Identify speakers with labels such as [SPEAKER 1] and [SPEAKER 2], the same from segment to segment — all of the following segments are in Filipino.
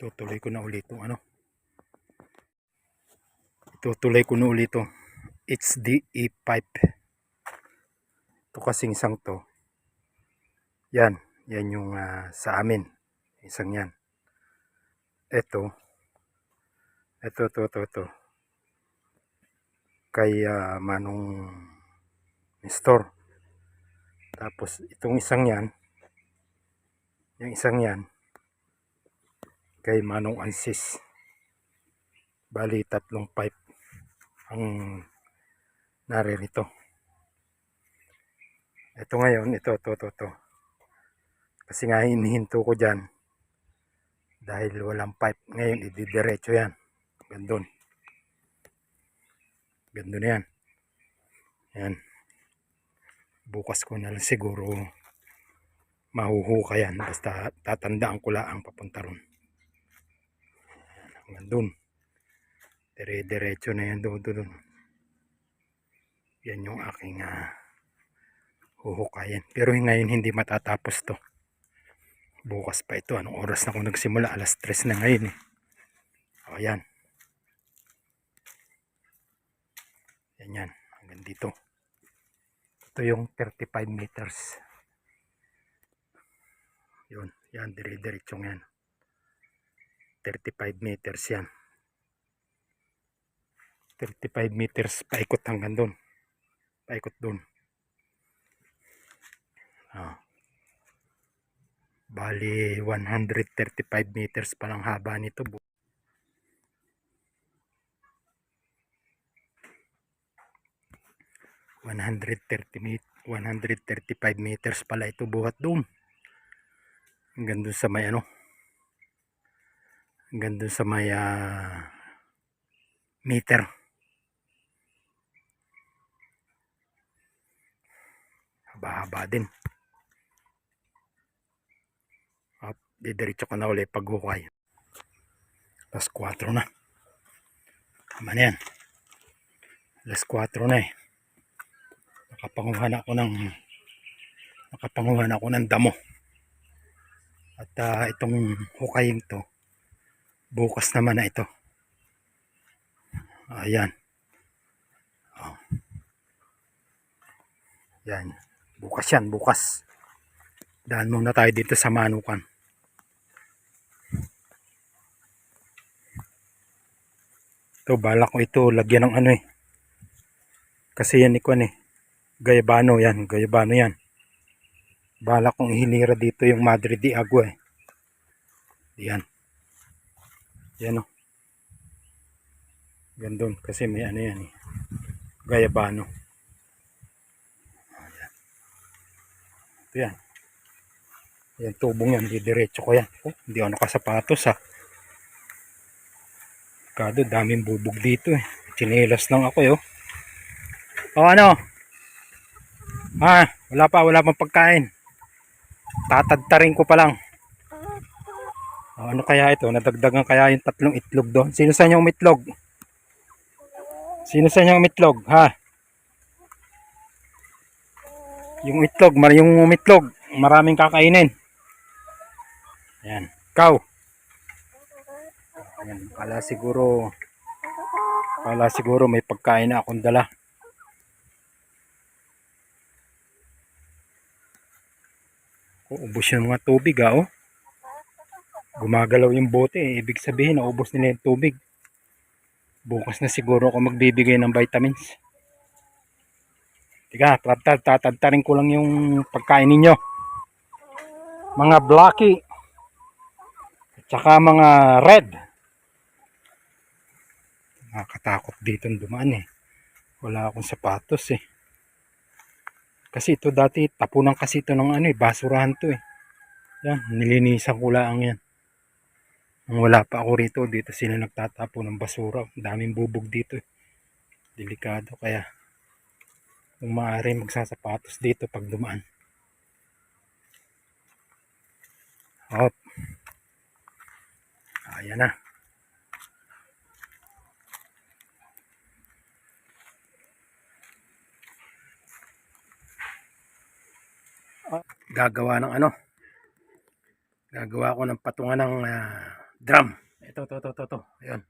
[SPEAKER 1] Tutuloy ko na ulit itong ano. Tutuloy ko na ulit ito. HDE pipe. Ito kasing isang to. Yan. Yan yung ah, sa amin. Isang yan. Ito. Ito, ito, ito, ito. Kay ah, Manong Nestor. Tapos itong isang yan. Yung isang yan. Kay Manong Ansis. Bali, tatlong pipe ang naririto. Ito ngayon, ito, ito, ito, ito. Kasi nga hinihinto ko dyan. Dahil walang pipe. Ngayon, ididiretso yan. Gandun. Gandun yan. Yan. Bukas ko na lang siguro mahuhuka yan. Basta tatandaan ko lang ang papunta ron. Hanggang dun. Dire-diretso na yan doon doon. Yan yung aking ah, huhukayan. Pero ngayon hindi matatapos to. Bukas pa ito. Anong oras na ako nagsimula? Alas 3 na ngayon eh. O yan. Yan yan. Hanggang dito. Ito yung 35 meters. Yun. Yan. Dire-diretsong yan. 35 meters yan. 35 meters paikot hanggang doon. Paikot doon. Ah. Bali 135 meters pa lang haba nito. Bu- ...130 met 135 meters pala ito buhat doon. Hanggang doon sa may ano. Hanggang doon sa may ah, meter. Haba-haba din. Up, didiretso ko na ulit paghukay. Alas 4 na. Tama na yan. Alas 4 na eh. Nakapanguha na ako ng nakapanguha na ako ng damo. At ah, itong hukayin to bukas naman na ito. Ayan. Oh. Yan. Bukas yan, bukas. Daan muna tayo dito sa manukan. Ito, bala ko ito, lagyan ng ano eh. Kasi yan ikuan eh. Gayabano yan, gayabano yan. Bala kong ihilira dito yung Madre de Agua eh. Yan. Yan o. Gandun, kasi may ano yan eh. Gayabano. Ayan. Ito yan. Yan, tubong yan. Didiretso ko yan. Oh, hindi ako nakasapatos ha. Kado, daming bubog dito eh. Chinelas lang ako eh. Oh, oh ano? Ah, wala pa, wala pang pagkain. Tatadtarin ko pa lang. Oh, ano kaya ito? Nadagdagan kaya yung tatlong itlog doon? Sino sa inyo umitlog? Sino sa inyo umitlog? Ha? Yung itlog, mar yung umitlog, maraming kakainin. Yan. Ikaw. Yan. Kala siguro, kala siguro may pagkain na akong dala. Uubos yung mga tubig ah, oh. Gumagalaw yung bote, eh. ibig sabihin naubos nila yung tubig. Bukas na siguro ako magbibigay ng vitamins. Tiga, tatad, tatadtarin ko lang yung pagkain ninyo. Mga blocky. At saka mga red. Nakakatakot dito dumaan eh. Wala akong sapatos eh. Kasi ito dati, tapunan kasi ito ng ano eh, basurahan to eh. Yan, nilinisan ko lang yan. Wala pa ako rito, dito sila nagtatapo ng basura. Daming bubog dito eh. Delikado kaya kung maaari magsasapatos dito pag dumaan. Hop. Ayan na. gagawa ng ano gagawa ko ng patungan ng ah, drum. Ito, ito, ito, ito, ito. Ayan.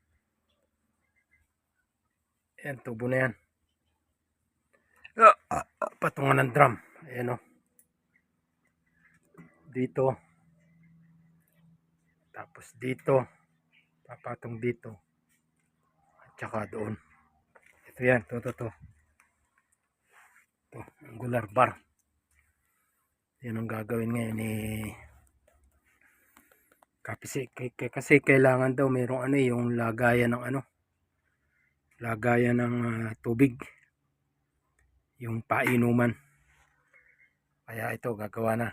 [SPEAKER 1] Ayan, tubo na yan. Ah, ah, ah, patungan ng drum. Ayan o. Dito. Tapos dito. Papatong dito. At saka doon. Ito yan. Ito, ito, ito. Ito, angular bar. Yan ang gagawin ngayon ni kasi, kasi kailangan daw mayroong ano eh, yung lagayan ng ano lagayan ng ah, tubig. Yung painuman. Kaya ito gagawa na.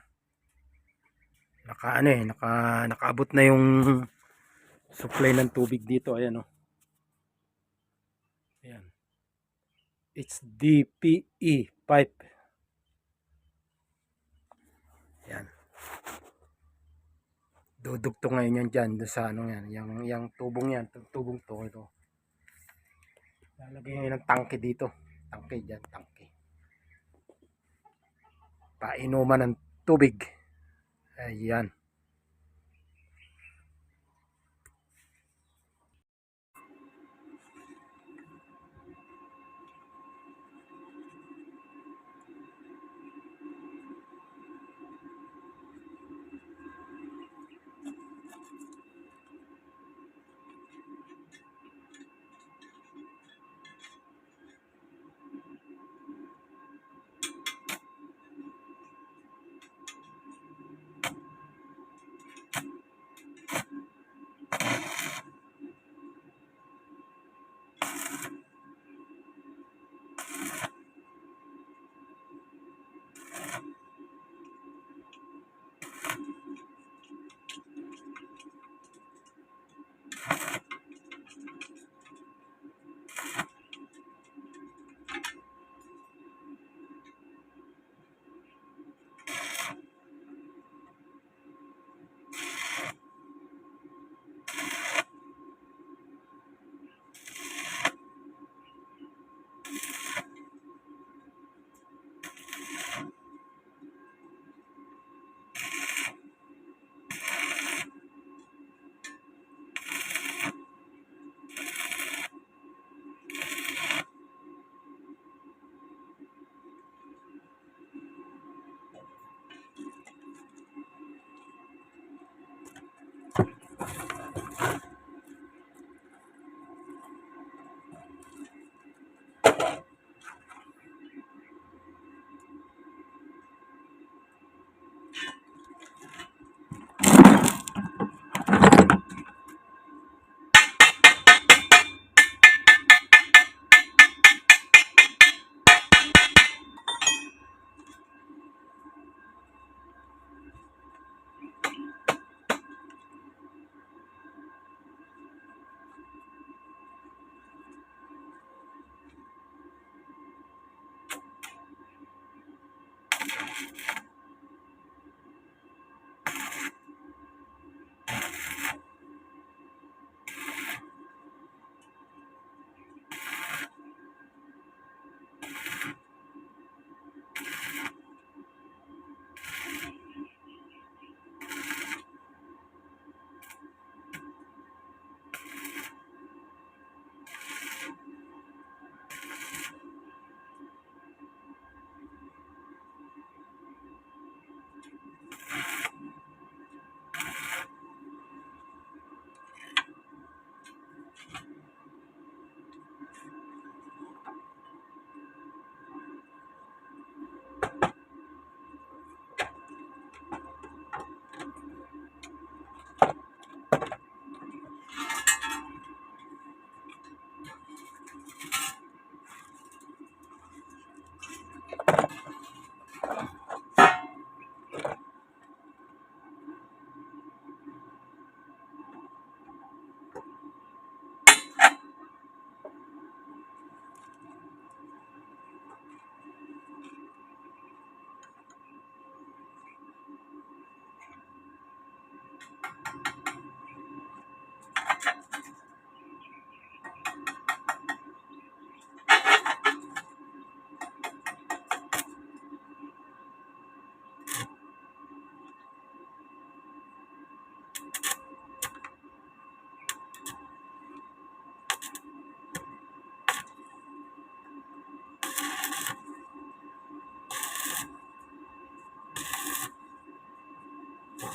[SPEAKER 1] Naka ano eh naka, nakaabot na yung supply ng tubig dito. Ayan oh. Ayan. It's DPE pipe dudugtong ngayon yan dyan doon sa ano yan yung, yung tubong yan tu- tubong to ito. Lalagay ngayon ng tangke dito. Tangke dyan tangke. Painuman ng tubig. Ayan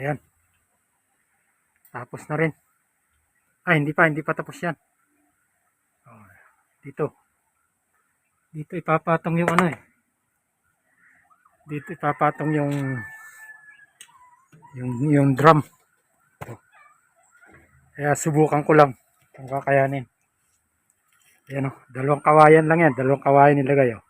[SPEAKER 1] ayan. Tapos na rin. Ay, hindi pa, hindi pa tapos yan. O, dito. Dito ipapatong yung ano eh. Dito ipapatong yung yung yung drum. Ito. Kaya subukan ko lang kung kakayanin. Ayan o, dalawang kawayan lang yan. Dalawang kawayan nilagay o.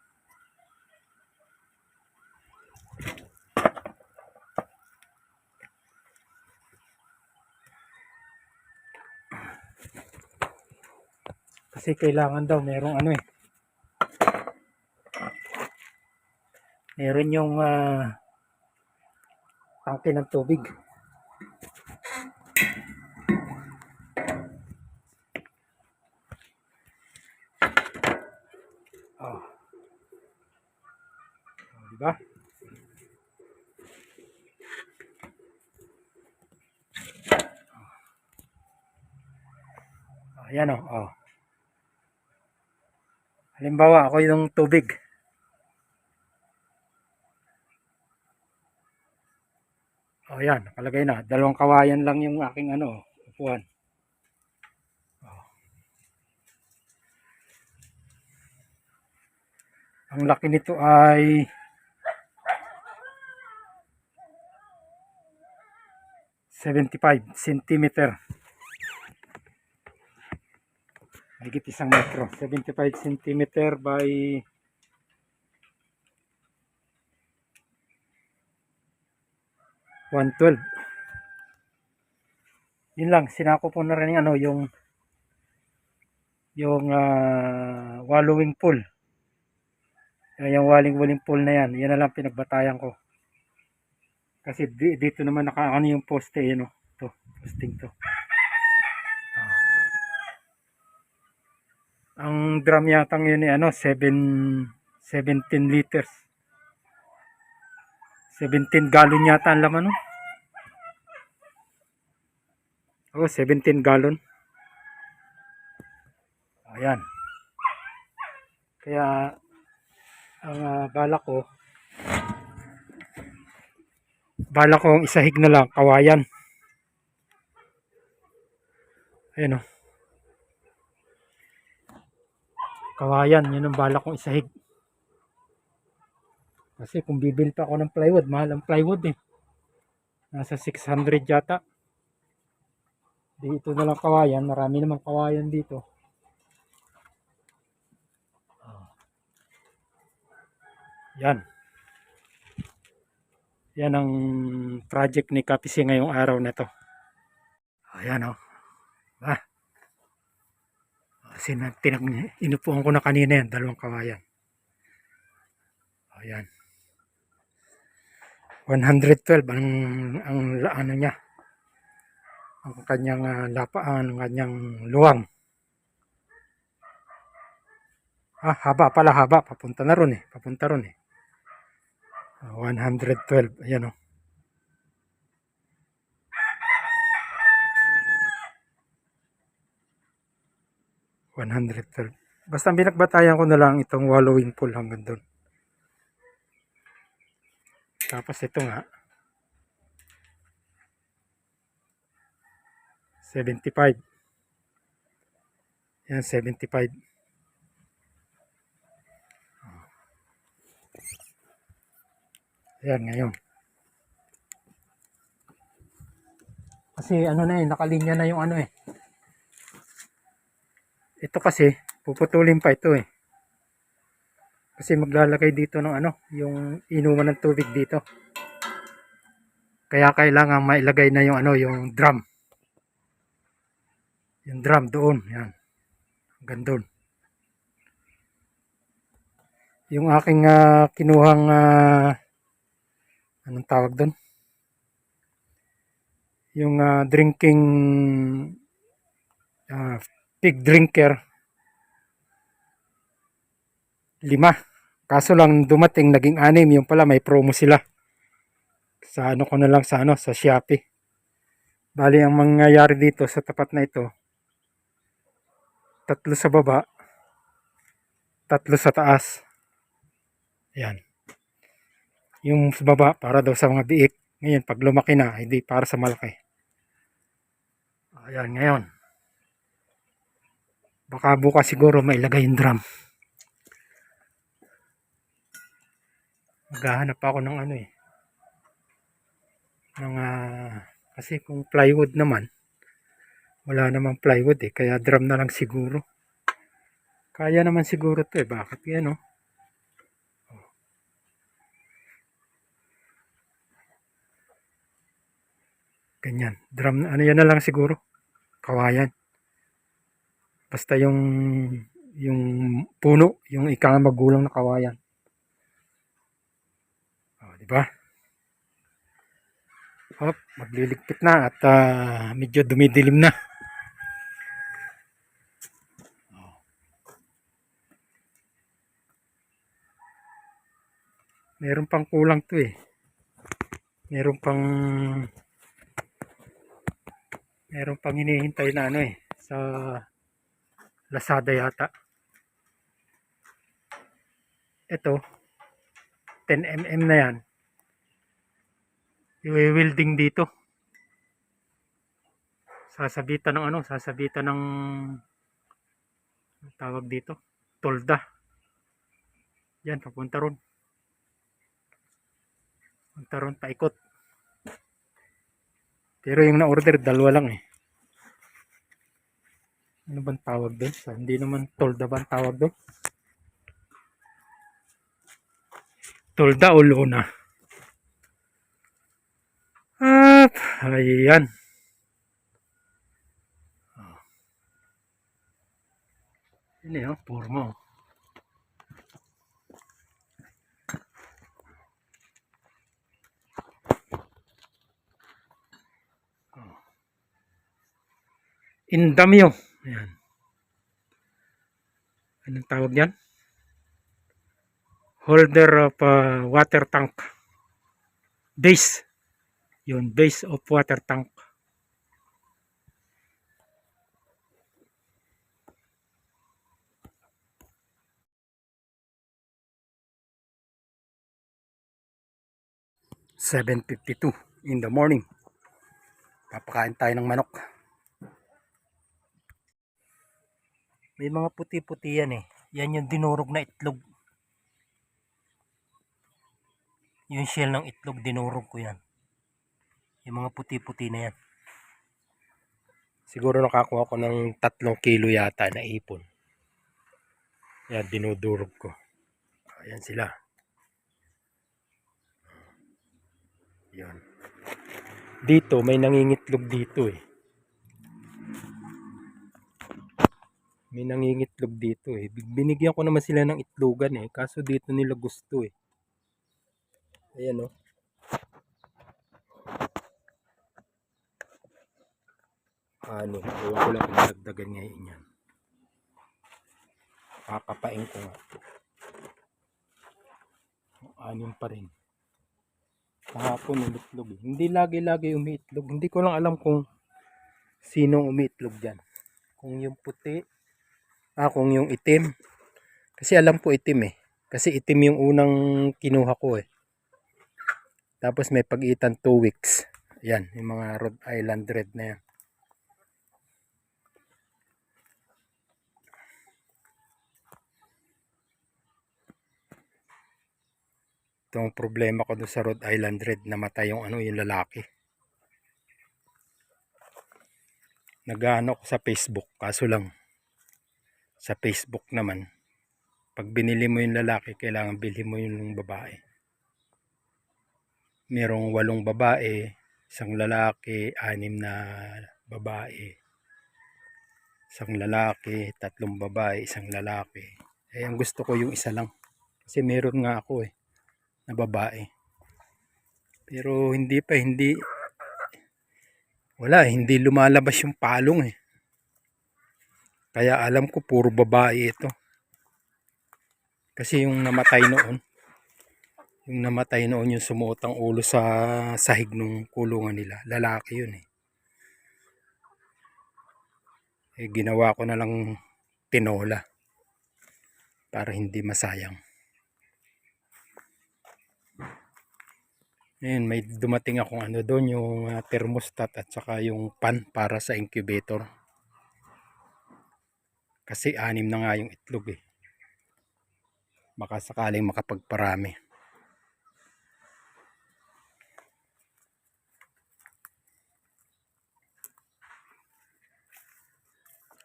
[SPEAKER 1] Kasi kailangan daw merong ano eh. Meron yung ah, tangke ng tubig. Oh. Oh, di ba? Oh, ayan oh. oh. Halimbawa, ako yung tubig. O oh, yan, nakalagay na. Dalawang kawayan lang yung aking ano, upuan. Oh. Ang laki nito ay Seventy-five centimeter. Higit isang metro. 75 centimeter by 112. Yun lang, sinako po na rin yung ano, yung yung ah, wallowing pool. Yung, yung walling-walling pool na yan, yan na lang pinagbatayan ko. Kasi di, dito naman naka ano yung poste, yun oh. To, posting to. Ang drum yata yun ay ano, 7 17 liters. 17 gallon yata ang laman no? Oh, 17 gallon. Ayan. Kaya ang uh, bala ko bala ko ang isahig na lang kawayan. Ayan oh. Kawayan, yun ang bala kong isahig. Kasi kung bibili pa ako ng plywood, mahal ang plywood eh. Nasa 600 yata. Dito na lang kawayan. Marami namang kawayan dito. Yan. Yan ang project ni Kapisi ngayong araw na to. Ayan o. Oh. Ah. Kasi na, tinag, inupuan ko na kanina yan, dalawang kawayan. Ayan. 112 ang ang ano niya. Ang kanyang uh, lapa ang kanyang luwang. Ah haba pala haba. Papunta na ron eh papunta ron eh. Uh, 112 ayan oh One hundred twelve. Basta binagbatayan ko na lang itong wallowing pool hanggang doon. Tapos ito nga. 75. Yan, 75. Ayan, ngayon. Kasi ano na eh, nakalinya na yung ano eh. Ito kasi, Puputulin pa ito eh. Kasi maglalagay dito ng ano, yung inuman ng tubig dito. Kaya kailangan mailagay na yung ano, yung drum. Yung drum doon, yan. Hanggang doon. Yung aking ah, kinuhang ah, anong tawag doon? Yung ah, drinking ah, pig drinker lima. Kaso lang dumating naging anim, yung pala may promo sila. Sa ano ko na lang sa ano, sa Shopee. Bali ang mangyayari dito sa tapat na ito, tatlo sa baba, tatlo sa taas. Yan. Yung sa baba para daw sa mga biik. Ngayon pag lumaki na, hindi para sa malaki. Ayan ngayon. Baka bukas siguro mailagay yung drum. Maghahanap ako ng ano eh. Ng ah, kasi kung plywood naman, wala namang plywood eh. Kaya drum na lang siguro. Kaya naman siguro to eh. Bakit yan oh? Ganyan. Drum, ano yan na lang siguro. Kawayan. Basta yung yung puno, yung ika nga magulang na kawayan. Oh, di ba? Hop, magliligpit na at ah, medyo dumidilim na. Oh. Meron pang kulang to eh. Meron pang meron pang hinihintay na ano eh sa Lazada yata. Ito 10 mm na yan. I-welding dito. Sasabitan ng ano, sasabitan ng tawag dito, tolda. Yan, papunta ron. Papunta ron, paikot. Pero yung na-order, dalawa lang eh. Ano bang tawag doon? Sa- Hindi naman tolda ba ang tawag doon? Tolda o lona? At, ayan. Oh. Ini oh, forma oh. Oh. Indamyo. Ayan. Anong tawag yan? Holder of uh, water tank. Base. Yun, base of water tank. Seven fifty two in the morning. Papakain tayo ng manok. May mga puti-puti yan eh. Yan yung dinurog na itlog. Yung shell ng itlog, dinurog ko yan. Yung mga puti-puti na yan. Siguro nakakuha ko ng tatlong kilo yata na ipon. Yan, dinudurog ko. Ayan sila. Yan. Dito, may nangingitlog dito eh. May nangingitlog dito eh. Binigyan ko naman sila ng itlogan eh. Kaso dito nila gusto eh. Ayan oh. Ano, ewan ko lang kung dagdagan ngayon yan. Papapain ko nga. Anim pa rin. Kahapon umitlog eh. Hindi lagi-lagi umiitlog. Hindi ko lang alam kung sinong umiitlog dyan. Kung yung puti, ah kung yung itim. Kasi alam ko itim eh. Kasi itim yung unang kinuha ko eh. Tapos may pag-itan 2 weeks. Yan, yung mga Rhode Island Red na yan. Itong problema ko doon sa Rhode Island Red, namatay yung ano, yung lalaki. Nag-ano ko sa Facebook, kaso lang Sa Facebook naman, pag binili mo yung lalaki, kailangan bilhin mo yung babae. Merong walong babae, isang lalaki, anim na babae. Isang lalaki, tatlong babae, isang lalaki. Eh, ang gusto ko yung isa lang. Kasi meron nga ako eh, na babae. Pero hindi pa, hindi, wala, hindi lumalabas yung palong eh. Kaya alam ko puro babae ito. Kasi yung namatay noon, yung namatay noon yung sumuot ang ulo sa sahig ng kulungan nila. Lalaki yun eh. Eh ginawa ko na lang tinola para hindi masayang. Ayun, may dumating akong ano doon, yung ah, thermostat at saka yung pan para sa incubator. Kasi anim na nga yung itlog eh. Baka sakaling makapagparami.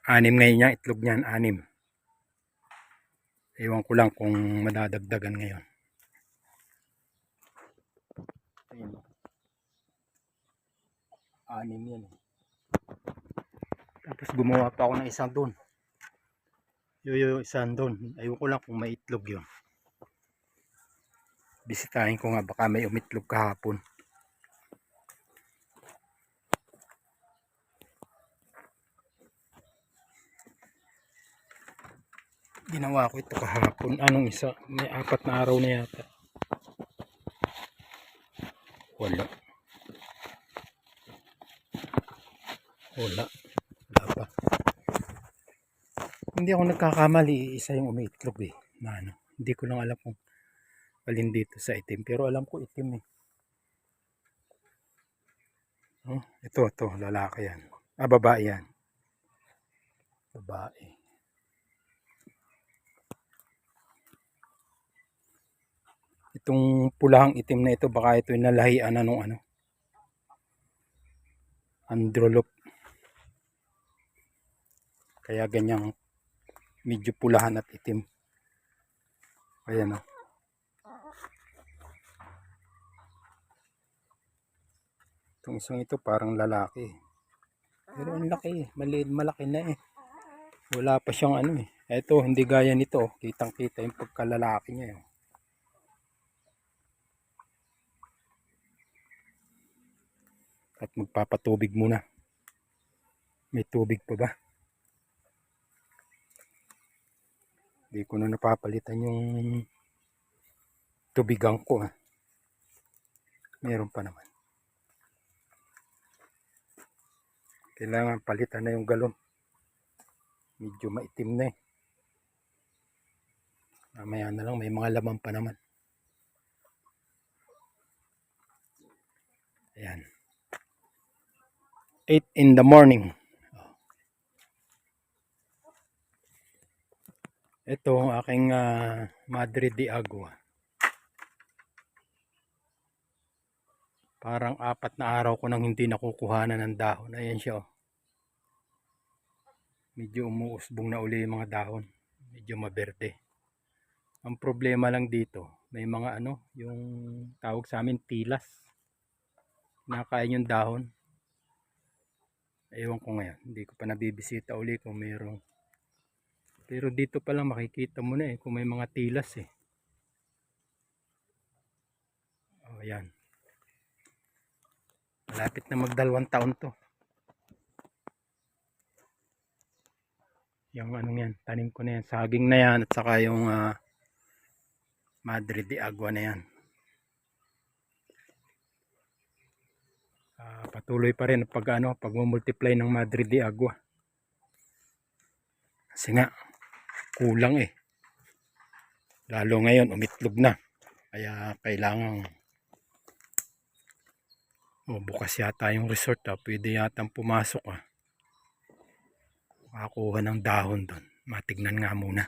[SPEAKER 1] Anim ngayon yung itlog niyan, anim. Ewan ko lang kung madadagdagan ngayon. Ayun. Anim yan eh. Tapos gumawa pa ako ng isang doon. Yo, isang doon. Ayun ko lang kung may itlog yun. Bisitahin ko nga baka may umitlog kahapon. Ginawa ko ito kahapon. Anong isa? May apat na araw na yata. Wala. Wala. Wala pa. Hindi ako nagkakamali. Isa yung umiitlog eh. Na ano. Hindi ko lang alam kung alin dito sa itim. Pero alam ko itim eh. Oh, ito, ito. Lalaki yan. Ah, babae yan. Babae. Itong pulahang itim na ito, baka ito yung nalahian na nung ano. Androlop. Kaya ganyang medyo pulahan at itim. Ayan o. Itong isang ito parang lalaki. Pero ang laki. Maliit, malaki na eh. Wala pa siyang ano eh. Ito, hindi gaya nito. oh. Kitang kita yung pagkalalaki niya. eh. At magpapatubig muna. May tubig pa ba? Hindi ko na napapalitan yung tubigan ko. Ah. Meron pa naman. Kailangan palitan na yung galon. Medyo maitim na eh. Mamaya na lang, may mga laman pa naman. Ayan. 8 in the morning. Ito ang aking ah, Madre de Agua. Parang apat na araw ko nang hindi nakukuhanan ng dahon. Ayan siya. oh. Medyo umuusbong na uli yung mga dahon. Medyo maberde. Ang problema lang dito, may mga ano, yung tawag sa amin tilas. Nakain yung dahon. Ewan ko ngayon. Hindi ko pa nabibisita uli kung mayroong pero dito pa lang makikita mo na eh kung may mga tilas eh. Oh, yan. Malapit na magdalawang taon to. Yung anong yan, tanim ko na yan. Saging na yan at saka yung ah, Madre de Agua na yan. Ah, patuloy pa rin pag ano, pag multiply ng Madre de Agua. Kasi nga, kulang eh. Lalo ngayon, umitlog na. Kaya kailangan oh, bukas yata yung resort ah. Pwede yatang pumasok ah. Makakuha ng dahon doon. Matignan nga muna.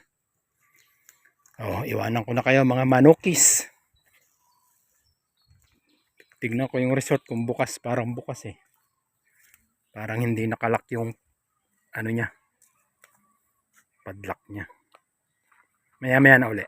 [SPEAKER 1] Oh, iwanan ko na kayo mga manukis. Tignan ko yung resort kung bukas, parang bukas eh. Parang hindi nakalak yung ano niya. padlock niya. Maya maya na uli.